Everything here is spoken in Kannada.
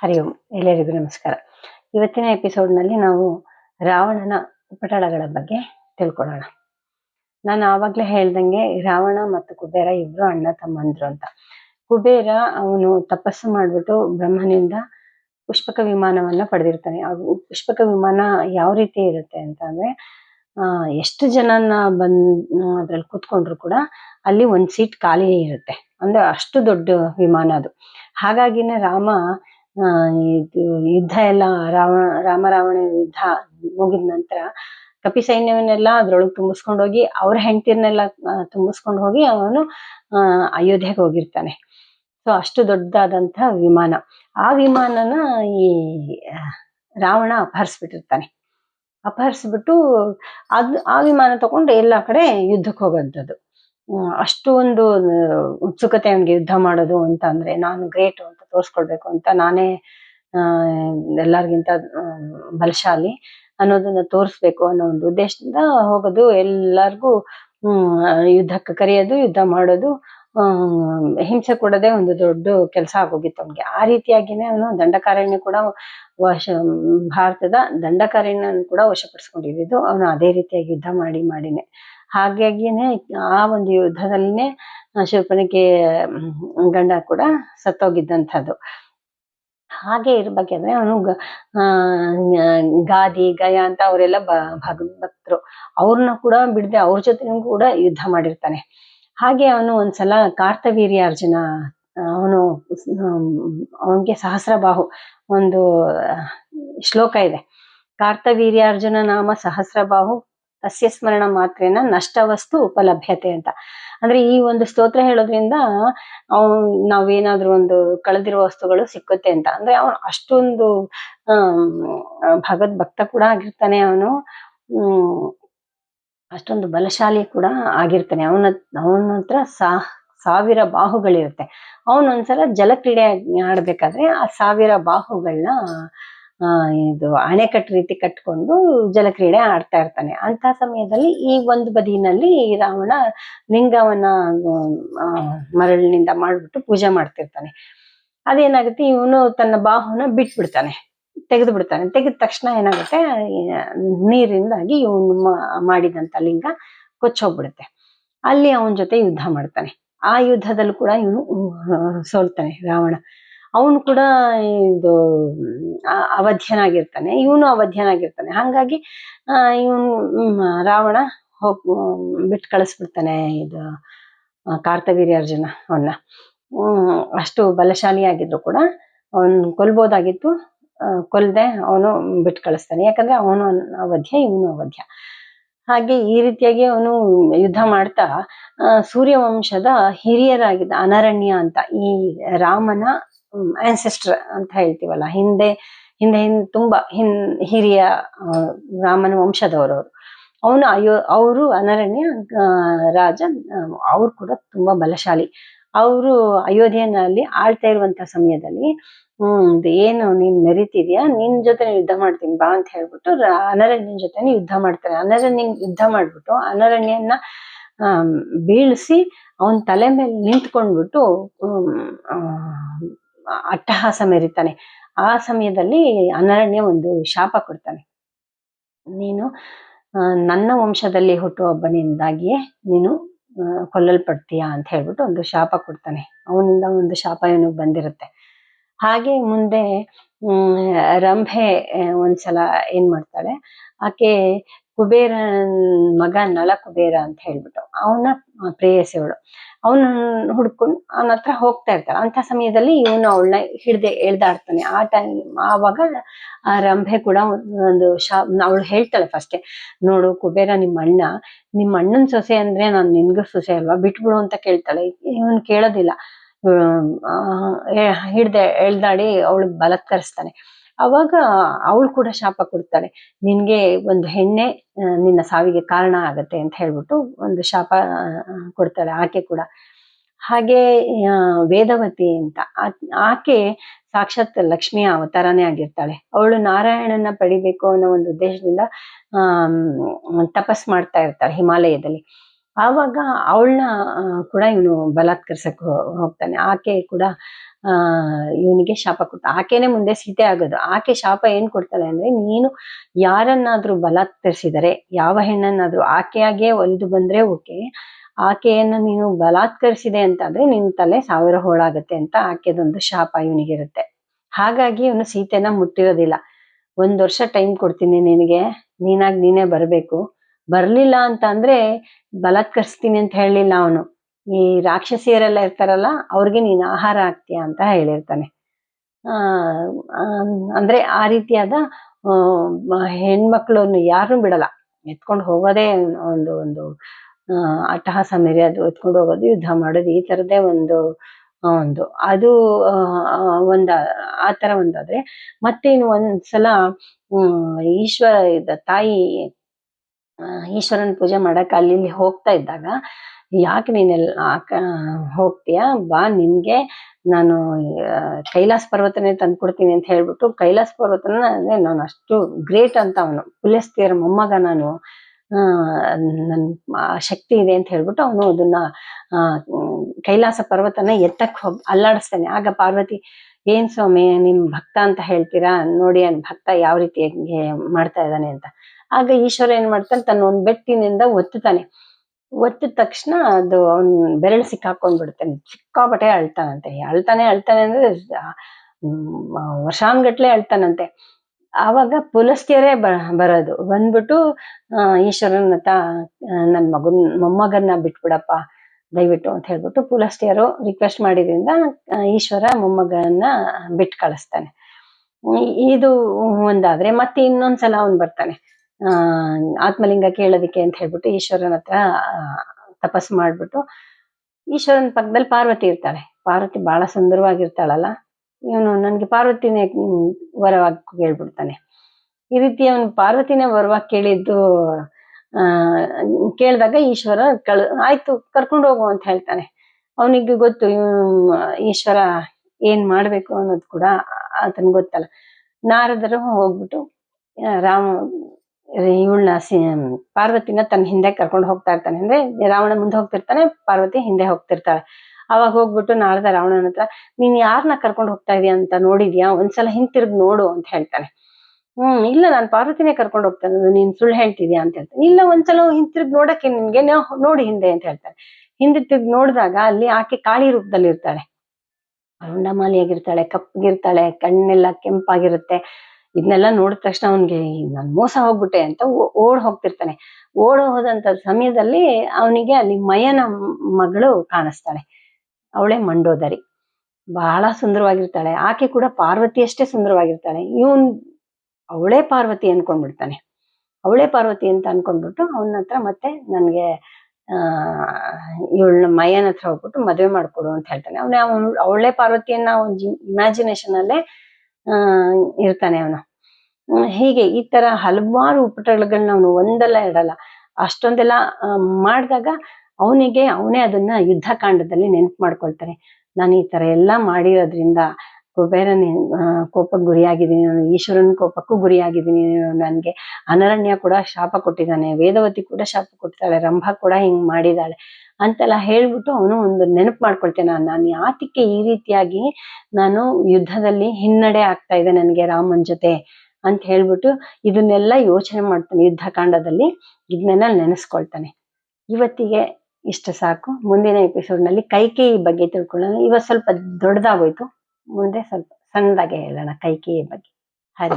ಹರಿ ಎಲ್ಲರಿಗೂ ನಮಸ್ಕಾರ. ಇವತ್ತಿನ ಎಪಿಸೋಡ್ನಲ್ಲಿ ನಾವು ರಾವಣನ ಉಪಟಳಗಳ ಬಗ್ಗೆ ತಿಳ್ಕೊಳ್ಳೋಣ. ನಾನು ಆವಾಗಲೇ ಹೇಳ್ದಂಗೆ ರಾವಣ ಮತ್ತು ಕುಬೇರ ಇಬ್ರು ಅಣ್ಣ ತಮ್ಮಂದ್ರು ಅಂತ. ಕುಬೇರ ಅವನು ತಪಸ್ಸು ಮಾಡ್ಬಿಟ್ಟು ಬ್ರಹ್ಮನಿಂದ ಪುಷ್ಪಕ ವಿಮಾನವನ್ನ ಪಡೆದಿರ್ತಾನೆ. ಪುಷ್ಪಕ ವಿಮಾನ ಯಾವ ರೀತಿ ಇರುತ್ತೆ ಅಂತ ಅಂದ್ರೆ ಎಷ್ಟು ಜನನ ಬಂದ್, ಅದ್ರಲ್ಲಿ ಕೂತ್ಕೊಂಡ್ರು ಕೂಡ ಅಲ್ಲಿ ಒಂದ್ ಸೀಟ್ ಖಾಲಿ ಇರುತ್ತೆ. ಅಂದ್ರೆ ಅಷ್ಟು ದೊಡ್ಡ ವಿಮಾನ ಅದು. ಹಾಗಾಗಿನೇ ರಾಮ ಯುದ್ಧ ಎಲ್ಲ ರಾವಣ, ರಾಮ ರಾವಣ ಯುದ್ಧ ಮುಗಿದ ನಂತರ ಕಪಿ ಸೈನ್ಯವನ್ನೆಲ್ಲ ಅದ್ರೊಳಗೆ ತುಂಬಿಸ್ಕೊಂಡು ಹೋಗಿ ಅವ್ರ ಹೆಂಡತಿರ್ನೆಲ್ಲ ತುಂಬಿಸ್ಕೊಂಡು ಹೋಗಿ ಅವನು ಅಯೋಧ್ಯೆಗೆ ಹೋಗಿರ್ತಾನೆ. ಸೊ ಅಷ್ಟು ದೊಡ್ಡದಾದಂತಹ ವಿಮಾನ. ಆ ವಿಮಾನನ ಈ ರಾವಣ ಅಪಹರಿಸ್ಬಿಟ್ಟಿರ್ತಾನೆ. ಅಪಹರಿಸ್ಬಿಟ್ಟು ಅದು, ಆ ವಿಮಾನ ತಗೊಂಡು ಎಲ್ಲ ಕಡೆ ಯುದ್ಧಕ್ಕೆ ಹೋಗೋಂಥದ್ದು ಹ್ಮ್ ಅಷ್ಟು ಒಂದು ಉತ್ಸುಕತೆ ಅವನಿಗೆ ಯುದ್ಧ ಮಾಡೋದು ಅಂತ ಅಂದ್ರೆ ನಾನು ಗ್ರೇಟ್ ಅಂತ ತೋರಿಸ್ಕೊಳ್ಬೇಕು ಅಂತ ನಾನೇ ಎಲ್ಲರಿಗಿಂತ ಬಲಶಾಲಿ ಅನ್ನೋದನ್ನ ತೋರಿಸ್ಬೇಕು ಅನ್ನೋ ಒಂದು ಉದ್ದೇಶದಿಂದ ಹೋಗೋದು, ಎಲ್ಲರಿಗೂ ಯುದ್ಧಕ್ಕೆ ಕರೆಯೋದು, ಯುದ್ಧ ಮಾಡೋದು ಹಿಂಸೆ ಕೊಡೋದೇ ಒಂದು ದೊಡ್ಡ ಕೆಲಸ ಆಗೋಗಿತ್ತು ಅವ್ನಿಗೆ. ಆ ರೀತಿಯಾಗಿನೇ ಅವನು ದಂಡಕಾರಣ್ಯ ಕೂಡ ವಶ, ಭಾರತದ ದಂಡಕಾರಣ್ಯನ ಕೂಡ ವಶಪಡಿಸ್ಕೊಂಡಿದ್ದು. ಅವನು ಅದೇ ರೀತಿಯಾಗಿ ಯುದ್ಧ ಮಾಡಿ, ಮಾಡಿನೇ. ಹಾಗಾಗಿನೇ ಆ ಒಂದು ಯುದ್ಧದಲ್ಲಿನೇ ಶಿವಪನಿಗೆ ಗಂಡ ಕೂಡ ಸತ್ತೋಗಿದ್ದಂಥದ್ದು. ಹಾಗೆ ಇರ್ಬೇಕಂದ್ರೆ ಅವನು ಗಾದಿ, ಗಯ ಅಂತ ಅವರೆಲ್ಲ ಬ, ಭಗವತ್ರು. ಅವ್ರನ್ನ ಕೂಡ ಬಿಡದೆ ಅವ್ರ ಜೊತೆನೂ ಕೂಡ ಯುದ್ಧ ಮಾಡಿರ್ತಾನೆ. ಹಾಗೆ ಅವನು ಒಂದ್ಸಲ ಕಾರ್ತವೀರ್ಯಾರ್ಜುನ ಅವನು ಅವನಿಗೆ ಸಹಸ್ರಬಾಹು ಒಂದು ಶ್ಲೋಕ ಇದೆ. ಕಾರ್ತವೀರ್ಯಾರ್ಜುನ ನಾಮ ಸಹಸ್ರಬಾಹು. ತಸ್ಯ ಸ್ಮರಣ ಮಾತ್ರೇನ ನಷ್ಟ ವಸ್ತು ಉಪಲಭ್ಯತೆ ಅಂತ. ಅಂದ್ರೆ ಈ ಒಂದು ಸ್ತೋತ್ರ ಹೇಳೋದ್ರಿಂದ ಅವ್ ನಾವೇನಾದ್ರೂ ಒಂದು ಕಳೆದಿರುವ ವಸ್ತುಗಳು ಸಿಕ್ಕುತ್ತೆ ಅಂತ. ಅಂದ್ರೆ ಅವನು ಅಷ್ಟೊಂದು ಭಗವದ್ ಭಕ್ತ ಕೂಡ ಆಗಿರ್ತಾನೆ ಅವನು. ಅಷ್ಟೊಂದು ಬಲಶಾಲಿ ಕೂಡ ಆಗಿರ್ತಾನೆ. ಅವನ ಅವನ ಹತ್ರ ಸಾ, ಸಾವಿರ ಬಾಹುಗಳಿರುತ್ತೆ. ಅವನೊಂದ್ಸಲ ಜಲಕ್ರೀಡೆ ಆಡ್ಬೇಕಾದ್ರೆ ಆ ಸಾವಿರ ಬಾಹುಗಳನ್ನ ಇದು ಅಣೆಕಟ್ಟು ರೀತಿ ಕಟ್ಕೊಂಡು ಜಲಕ್ರೀಡೆ ಆಡ್ತಾ ಇರ್ತಾನೆ. ಅಂತ ಸಮಯದಲ್ಲಿ ಈ ಒಂದು ಬದಿನಲ್ಲಿ ರಾವಣ ಲಿಂಗವನ್ನ ಮರಳಿನಿಂದ ಮಾಡ್ಬಿಟ್ಟು ಪೂಜೆ ಮಾಡ್ತಿರ್ತಾನೆ. ಅದೇನಾಗುತ್ತೆ, ಇವನು ತನ್ನ ಬಾಹುನ ಬಿಟ್ಬಿಡ್ತಾನೆ ತೆಗೆದು ಬಿಡ್ತಾನೆ ತೆಗೆದ ತಕ್ಷಣ ಏನಾಗುತ್ತೆ ನೀರಿಂದಾಗಿ ಇವನು ಮಾಡಿದಂತ ಲಿಂಗ ಕೊಚ್ಚೋಗ್ಬಿಡುತ್ತೆ. ಅಲ್ಲಿ ಅವನ ಜೊತೆ ಯುದ್ಧ ಮಾಡ್ತಾನೆ. ಆ ಯುದ್ಧದಲ್ಲೂ ಕೂಡ ಇವನು ಸೋಲ್ತಾನೆ ರಾವಣ. ಅವನು ಕೂಡ ಇದು ಅವಧ್ಯನಾಗಿರ್ತಾನೆ, ಇವನು ಅವಧ್ಯನಾಗಿರ್ತಾನೆ. ಹಾಗಾಗಿ ಇವನು ರಾವಣ ಹೋಗ್ ಬಿಟ್ಟು ಕಳಿಸ್ಬಿಡ್ತಾನೆ ಇದು ಕಾರ್ತವೀರ್ಯ ಅರ್ಜುನ ಅವನ್ನ ಅಷ್ಟು ಬಲಶಾಲಿ ಆಗಿದ್ರು ಕೂಡ ಅವನ್ ಕೊಲ್ಬೋದಾಗಿತ್ತು ಕೊಲ್ದೆ ಅವನು ಬಿಟ್ಟು ಕಳಿಸ್ತಾನೆ. ಯಾಕಂದ್ರೆ ಅವನು ಅವಧ್ಯ, ಇವನು ಅವಧ್ಯ. ಹಾಗೆ ಈ ರೀತಿಯಾಗಿ ಅವನು ಯುದ್ಧ ಮಾಡ್ತಾ ಸೂರ್ಯವಂಶದ ಹಿರಿಯರಾಗಿದ್ದ ಅನರಣ್ಯ ಅಂತ ಈ ರಾಮನ ಆನ್ಸೆಸ್ಟರ್ ಅಂತ ಹೇಳ್ತೀವಲ್ಲ. ಹಿಂದೆ ಹಿಂದೆ ಹಿಂದೆ ತುಂಬಾ ಹಿನ್, ಹಿರಿಯ ರಾಮನ ವಂಶದವರು. ಅವನು ಅಯೋ, ಅವರು ಅನರಣ್ಯ ರಾಜ ಅವ್ರು ಕೂಡ ತುಂಬಾ ಬಲಶಾಲಿ. ಅವರು ಅಯೋಧ್ಯೆಯಲ್ಲಿ ಆಳ್ತಾ ಇರುವಂತ ಸಮಯದಲ್ಲಿ, ಹ್ಮ್ ಏನು ನೀನ್ ಮೆರಿತಿದ್ಯಾ? ನಿನ್ ಜೊತೆ ಯುದ್ಧ ಮಾಡ್ತೀನಿ, ಬಾ ಅಂತ ಹೇಳ್ಬಿಟ್ಟು ಅನರಣ್ಯನ ಜೊತೆ ಯುದ್ಧ ಮಾಡ್ತಾರೆ. ಅನರಣ್ಯ ಯುದ್ಧ ಮಾಡ್ಬಿಟ್ಟು ಅನರಣ್ಯನ ಬೀಳಿಸಿ ಅವನ ಅವನ್ ತಲೆ ಮೇಲೆ ನಿಂತ್ಕೊಂಡ್ಬಿಟ್ಟು ಅಟ್ಟಹಾಸ ಮೆರಿತಾನೆ ಆ ಸಮಯದಲ್ಲಿ ಅನರಣ್ಯ ಒಂದು ಶಾಪ ಕೊಡ್ತಾನೆ. ನೀನು ನನ್ನ ವಂಶದಲ್ಲಿ ಹುಟ್ಟುಹಬ್ಬನಿಂದಾಗಿಯೇ ನೀನು ಕೊಲ್ಲಲ್ಪಡ್ತೀಯ ಅಂತ ಹೇಳ್ಬಿಟ್ಟು ಒಂದು ಶಾಪ ಕೊಡ್ತಾನೆ. ಅವನಿಂದ ಒಂದು ಶಾಪ ಇವನಿಗೆ ಬಂದಿರುತ್ತೆ. ಹಾಗೆ ಮುಂದೆ ರಂಭೆ ಒಂದ್ಸಲ ಏನ್ ಮಾಡ್ತಾಳೆ? ಆಕೆ ಕುಬೇರ ಮಗ ನಳ ಕುಬೇರ ಅಂತ ಹೇಳ್ಬಿಟ್ಟು ಅವನ ಪ್ರೇಯಸಿಯವಳು. ಅವನ ಹುಡ್ಕೊಂಡು ಅವನ ಹತ್ರ ಹೋಗ್ತಾ ಇರ್ತಾಳೆ. ಅಂತ ಸಮಯದಲ್ಲಿ ಇವನು ಅವಳನ್ನ ಹಿಡ್ದೆ ಎಳ್ದಾಡ್ತಾನೆ. ಆ ಟೈಮ್, ಆವಾಗ ಆ ರಂಭೆ ಕೂಡ ಒಂದು ಶಾ, ಅವಳು ಹೇಳ್ತಾಳೆ ಫಸ್ಟೆ ನೋಡು ಕುಬೇರ ನಿಮ್ಮ ಅಣ್ಣ, ನಿಮ್ಮ ಅಣ್ಣನ ಸೊಸೆ ಅಂದ್ರೆ ನಾನು ನಿನ್ಗೂ ಸೊಸೆ ಅಲ್ವಾ? ಬಿಟ್ಬಿಡು ಅಂತ ಕೇಳ್ತಾಳೆ. ಇವನ್ ಕೇಳೋದಿಲ್ಲ. ಹಿಡ್ದೆ ಎಳ್ದಾಡಿ ಅವಳು ಬಲತ್ಕರಿಸ್ತಾನೆ. ಅವಾಗ ಅವಳು ಕೂಡ ಶಾಪ ಕೊಡ್ತಾಳೆ. ನಿನ್ಗೆ ಒಂದು ಹೆಣ್ಣೆ ನಿನ್ನ ಸಾವಿಗೆ ಕಾರಣ ಆಗತ್ತೆ ಅಂತ ಹೇಳ್ಬಿಟ್ಟು ಒಂದು ಶಾಪ ಕೊಡ್ತಾಳೆ ಆಕೆ ಕೂಡ. ಹಾಗೆ ವೇದವತಿ ಅಂತ ಆಕೆ ಸಾಕ್ಷಾತ್ ಲಕ್ಷ್ಮಿಯ ಅವತಾರನೇ ಆಗಿರ್ತಾಳೆ. ಅವಳು ನಾರಾಯಣನ ಪಡಿಬೇಕು ಅನ್ನೋ ಒಂದು ಉದ್ದೇಶದಿಂದ ತಪಸ್ ಮಾಡ್ತಾ ಇರ್ತಾಳೆ ಹಿಮಾಲಯದಲ್ಲಿ. ಆವಾಗ ಅವಳನ್ನ ಕೂಡ ಇವನು ಬಲಾತ್ಕರಿಸಕ್ಕೆ ಹೋಗ್ತಾನೆ. ಆಕೆ ಕೂಡ ಇವನಿಗೆ ಶಾಪ ಕೊಡ್ತಾ ಆಕೆನೆ ಮುಂದೆ ಸೀತೆ ಆಗೋದು ಆಕೆ ಶಾಪ ಏನ್ ಕೊಡ್ತಾಳೆ ಅಂದ್ರೆ, ನೀನು ಯಾರನ್ನಾದ್ರೂ ಬಲಾತ್ಕರಿಸಿದರೆ, ಯಾವ ಹೆಣ್ಣನ್ನಾದ್ರೂ, ಆಕೆಯಾಗೆ ಒಲಿದು ಬಂದ್ರೆ ಓಕೆ, ಆಕೆಯನ್ನ ನೀನು ಬಲಾತ್ಕರಿಸಿದೆ ಅಂತಾದ್ರೆ ನಿನ್ ತಲೆ ಸಾವಿರ ಹೋಳಾಗುತ್ತೆ ಅಂತ ಆಕೆದೊಂದು ಶಾಪ ಇವನಿಗಿರುತ್ತೆ. ಹಾಗಾಗಿ ಇವನು ಸೀತೆನ ಮುಟ್ಟಿರೋದಿಲ್ಲ. ಒಂದ್ ವರ್ಷ ಟೈಮ್ ಕೊಡ್ತೀನಿ ನಿನಗೆ, ನೀನಾಗ್ ನೀನೇ ಬರ್ಬೇಕು. ಬರ್ಲಿಲ್ಲ ಅಂತ ಅಂದ್ರೆ ಬಲಾತ್ಕರಿಸ್ತೀನಿ ಅಂತ ಹೇಳಲಿಲ್ಲ ಅವನು. ಈ ರಾಕ್ಷಸಿಯರೆಲ್ಲ ಇರ್ತಾರಲ್ಲ, ಅವ್ರಿಗೆ ನೀನು ಆಹಾರ ಆಗ್ತೀಯ ಅಂತ ಹೇಳಿರ್ತಾನೆ. ಆ ಅಂದ್ರೆ ಆ ರೀತಿಯಾದ ಹೆಣ್ಮಕ್ಳನ್ನು ಯಾರನ್ನೂ ಬಿಡಲ್ಲ. ಎತ್ಕೊಂಡು ಹೋಗೋದೇ ಒಂದು ಒಂದು ಅಟ್ಟಹಾಸ ಮೆರೆಯೋದು ಎತ್ಕೊಂಡು ಹೋಗೋದು, ಯುದ್ಧ ಮಾಡೋದು, ಈ ತರದೇ ಒಂದು ಒಂದು. ಅದು ಒಂದ, ಆ ತರ ಒಂದಾದ್ರೆ ಮತ್ತೆ ಇನ್ನು ಒಂದ್ಸಲ ಈಶ್ವರ, ತಾಯಿ ಈಶ್ವರನ ಪೂಜೆ ಮಾಡಕ್ ಅಲ್ಲಿ ಇಲ್ಲಿ ಹೋಗ್ತಾ ಇದ್ದಾಗ, ಯಾಕೆ ನೀನೆಲ್ಲ ಆಕ- ಹೋಗ್ತೀಯಾ? ಬಾ, ನಿನ್ಗೆ ನಾನು ಕೈಲಾಸ ಪರ್ವತನೇ ತಂದ್ಕೊಡ್ತೀನಿ ಅಂತ ಹೇಳ್ಬಿಟ್ಟು ಕೈಲಾಸ ಪರ್ವತನ, ಅಂದ್ರೆ ನಾನು ಅಷ್ಟು ಗ್ರೇಟ್ ಅಂತ ಅವನು ಪುಲಸ್ತಿಯರ ಮೊಮ್ಮಗ ನಾನು ನನ್ ಶಕ್ತಿ ಇದೆ ಅಂತ ಹೇಳ್ಬಿಟ್ಟು ಅವನು ಅದನ್ನ ಕೈಲಾಸ ಪರ್ವತನ ಎತ್ತಕ್ ಹೋಗ್, ಅಲ್ಲಾಡಿಸ್ತಾನೆ. ಆಗ ಪಾರ್ವತಿ, ಏನ್ ಸ್ವಾಮಿ, ನಿಮ್ ಭಕ್ತ ಅಂತ ಹೇಳ್ತೀರಾ? ನೋಡಿ ಅನ್ ಭಕ್ತ ಯಾವ ರೀತಿ ಮಾಡ್ತಾ ಇದ್ದಾನೆ? ಅಂತ. ಆಗ ಈಶ್ವರ ಏನ್ ಮಾಡ್ತಾನೆ, ತನ್ನ ಒಂದ್ ಬೆಟ್ಟಿನಿಂದ ಒತ್ತುತ್ತಾನೆ. ಒತ್ತಿದ ತಕ್ಷಣ ಅದು ಅವ್ನ್ ಬೆರಳು ಸಿಕ್ಕಾಕೊಂಡ್ ಬಿಡ್ತಾನೆ ಸಿಕ್ಕಾಪಟ್ಟೆ ಅಳ್ತಾನಂತೆ. ಅಳ್ತಾನೆ ಅಳ್ತಾನೆ ಅಂದ್ರೆ ವರ್ಷಾನ್ಗಟ್ಲೆ ಅಳ್ತಾನಂತೆ. ಆವಾಗ ಪುಲಸ್ತ್ಯರೇ ಬ, ಬರೋದು. ಬಂದ್ಬಿಟ್ಟು ಈಶ್ವರನ ಹತ್ರ ನನ್ನ ಮಗನ್, ಮೊಮ್ಮಗನ್ನ ಬಿಟ್ಬಿಡಪ್ಪ, ದಯವಿಟ್ಟು ಅಂತ ಹೇಳ್ಬಿಟ್ಟು ಪುಲಸ್ತ್ಯರು ರಿಕ್ವೆಸ್ಟ್ ಮಾಡಿದ್ರಿಂದ ಈಶ್ವರ ಮೊಮ್ಮಗನ್ನ ಬಿಟ್ಟು ಕಳಿಸ್ತಾನೆ. ಇದು ಒಂದಾದ್ರೆ ಮತ್ತೆ ಇನ್ನೊಂದ್ಸಲ ಅವನ್ ಬರ್ತಾನೆ. ಆತ್ಮಲಿಂಗ ಕೇಳೋದಿಕ್ಕೆ ಅಂತ ಹೇಳ್ಬಿಟ್ಟು ಈಶ್ವರನ ಹತ್ರ ಆ, ತಪಸ್ಸು ಮಾಡ್ಬಿಟ್ಟು ಈಶ್ವರನ ಪಕ್ಕದಲ್ಲಿ ಪಾರ್ವತಿ ಇರ್ತಾಳೆ. ಪಾರ್ವತಿ ಬಹಳ ಸುಂದರವಾಗಿರ್ತಾಳಲ್ಲ ಇವನು ನನ್ಗೆ ಪಾರ್ವತಿನೇ ವರವಾಗಿ ಕೇಳ್ಬಿಡ್ತಾನೆ. ಈ ರೀತಿ ಅವನು ಪಾರ್ವತಿನೇ ವರವಾಗಿ ಕೇಳಿದ್ದು ಆ ಕೇಳಿದಾಗ ಈಶ್ವರ ಕಳ್ ಆಯ್ತು ಕರ್ಕೊಂಡು ಹೋಗು ಅಂತ ಹೇಳ್ತಾನೆ. ಅವನಿಗೆ ಗೊತ್ತು ಈಶ್ವರ ಏನ್ ಮಾಡ್ಬೇಕು ಅನ್ನೋದು ಕೂಡ ಆತನ್ ಗೊತ್ತಲ್ಲ. ನಾರದರು ಹೋಗ್ಬಿಟ್ಟು ರಾಮ ಇವಳನ್ನ ಪಾರ್ವತಿನ ತನ್ನ ಹಿಂದೆ ಕರ್ಕೊಂಡು ಹೋಗ್ತಾ ಇರ್ತಾನೆ. ಅಂದ್ರೆ ರಾವಣ ಮುಂದೆ ಹೋಗ್ತಿರ್ತಾನೆ, ಪಾರ್ವತಿ ಹಿಂದೆ ಹೋಗ್ತಿರ್ತಾಳೆ. ಅವಾಗ ಹೋಗ್ಬಿಟ್ಟು ನಾಳ್ದ ರಾವಣನ ಹತ್ರ, ನೀನ್ ಯಾರನ್ನ ಕರ್ಕೊಂಡು ಹೋಗ್ತಾ ಇದೀಯ ಅಂತ ನೋಡಿದ್ಯಾ? ಒಂದ್ಸಲ ಹಿಂತಿರುಗ್ ನೋಡು ಅಂತ ಹೇಳ್ತಾನೆ. ಹ್ಮ್, ಇಲ್ಲ, ನಾನು ಪಾರ್ವತಿನೇ ಕರ್ಕೊಂಡು ಹೋಗ್ತಾನೆ ನೀನ್ ಸುಳ್ಳು ಹೇಳ್ತಿದ್ಯಾ ಅಂತ ಹೇಳ್ತಾನೆ. ಇಲ್ಲ, ಒಂದ್ಸಲ ಹಿಂತಿರುಗ್ ನೋಡಕ್ಕೆ ನಿನ್ಗೆ ನೋಡಿ ಹಿಂದೆ ಅಂತ ಹೇಳ್ತಾನೆ. ಹಿಂದೆ ತಿರ್ಗಿ ನೋಡಿದಾಗ ಅಲ್ಲಿ ಆಕೆ ಕಾಳಿ ರೂಪದಲ್ಲಿ ಇರ್ತಾಳೆ ಅರುಂಡಮಾಲಿಯಾಗಿರ್ತಾಳೆ, ಕಪ್ಪಗಿರ್ತಾಳೆ, ಕಣ್ಣೆಲ್ಲ ಕೆಂಪಾಗಿರುತ್ತೆ. ಇದನ್ನೆಲ್ಲ ನೋಡಿದ ತಕ್ಷಣ ಅವನ್ಗೆ ನಾನು ಮೋಸ ಹೋಗ್ಬಿಟ್ಟೆ ಅಂತ ಓಡ್ ಹೋಗ್ತಿರ್ತಾನೆ. ಓಡ್ ಹೋದಂತ ಸಮಯದಲ್ಲಿ ಅವನಿಗೆ ಅಲ್ಲಿ ಮಯನ ಮಗಳು ಕಾಣಿಸ್ತಾಳೆ. ಅವಳೇ ಮಂಡೋದರಿ. ಬಹಳ ಸುಂದರವಾಗಿರ್ತಾಳೆ. ಆಕೆ ಕೂಡ ಪಾರ್ವತಿಯಷ್ಟೇ ಸುಂದರವಾಗಿರ್ತಾಳೆ. ಇವನ್, ಅವಳೇ ಪಾರ್ವತಿ ಅನ್ಕೊಂಡ್ಬಿಡ್ತಾನೆ. ಅವಳೇ ಪಾರ್ವತಿ ಅಂತ ಅನ್ಕೊಂಡ್ಬಿಟ್ಟು ಅವನ ಹತ್ರ ಮತ್ತೆ ನನ್ಗೆ ಇವಳನ್ನ ಮಯನ ಹತ್ರ ಹೋಗ್ಬಿಟ್ಟು ಮದುವೆ ಮಾಡ್ಕೊಡು ಅಂತ ಹೇಳ್ತಾನೆ. ಅವನೇ, ಅವಳೆ ಪಾರ್ವತಿಯನ್ನ ಒಂದು ಇಮ್ಯಾಜಿನೇಷನ್ ಅಲ್ಲೇ ಇರ್ತಾನೆ ಅವನು. ಹೀಗೆ ಈ ತರ ಹಲವಾರು ಉಪಟಳಗಳನ್ನ ಅವನು ಒಂದಲ್ಲ ಇಡಲ್ಲ ಅಷ್ಟೊಂದೆಲ್ಲ ಮಾಡಿದಾಗ ಅವನಿಗೆ ಅವನೇ ಅದನ್ನ ಯುದ್ಧ ಕಾಂಡದಲ್ಲಿ ನೆನ್ಪು ಮಾಡ್ಕೊಳ್ತಾನೆ. ನಾನು ಈ ತರ ಎಲ್ಲ ಮಾಡಿರೋದ್ರಿಂದ ಕುಬೇರನ ಕೋಪಕ್ಕೆ ಗುರಿಯಾಗಿದ್ದೀನಿ, ನಾನು ಈಶ್ವರನ ಕೋಪಕ್ಕೂ ಗುರಿಯಾಗಿದ್ದೀನಿ, ನನಗೆ ಅನರಣ್ಯ ಕೂಡ ಶಾಪ ಕೊಟ್ಟಿದ್ದಾನೆ, ವೇದವತಿ ಕೂಡ ಶಾಪ ಕೊಟ್ಟಿದ್ದಾಳೆ, ರಂಭ ಕೂಡ ಹಿಂಗ್ ಮಾಡಿದಾಳೆ ಅಂತೆಲ್ಲ ಹೇಳ್ಬಿಟ್ಟು ಅವನು ಒಂದು ನೆನಪು ಮಾಡ್ಕೊಳ್ತೇನೆ ನಾನು. ಯಾತಿಕೆ ಈ ರೀತಿಯಾಗಿ ನಾನು ಯುದ್ಧದಲ್ಲಿ ಹಿನ್ನಡೆ ಆಗ್ತಾ ಇದೆ ನನಗೆ ರಾಮನ್ ಜೊತೆ ಅಂತ ಹೇಳ್ಬಿಟ್ಟು ಇದನ್ನೆಲ್ಲ ಯೋಚನೆ ಮಾಡ್ತಾನೆ ಯುದ್ಧಕಾಂಡದಲ್ಲಿ. ಇದನ್ನೆಲ್ಲ ನೆನೆಸ್ಕೊಳ್ತಾನೆ. ಇವತ್ತಿಗೆ ಇಷ್ಟು ಸಾಕು. ಮುಂದಿನ ಎಪಿಸೋಡ್ನಲ್ಲಿ ಕೈಕೇಯಿ ಬಗ್ಗೆ ತಿಳ್ಕೊಳ್ಳೋಣ. ಇವತ್ತು ಸ್ವಲ್ಪ ದೊಡ್ಡದಾಗೋಯ್ತು. ಮುಂದೆ ಸ್ವಲ್ಪ ಸಣ್ಣದಾಗೆ ಹೇಳೋಣ ಕೈಕೇಯಿ ಬಗ್ಗೆ. ಹರಿ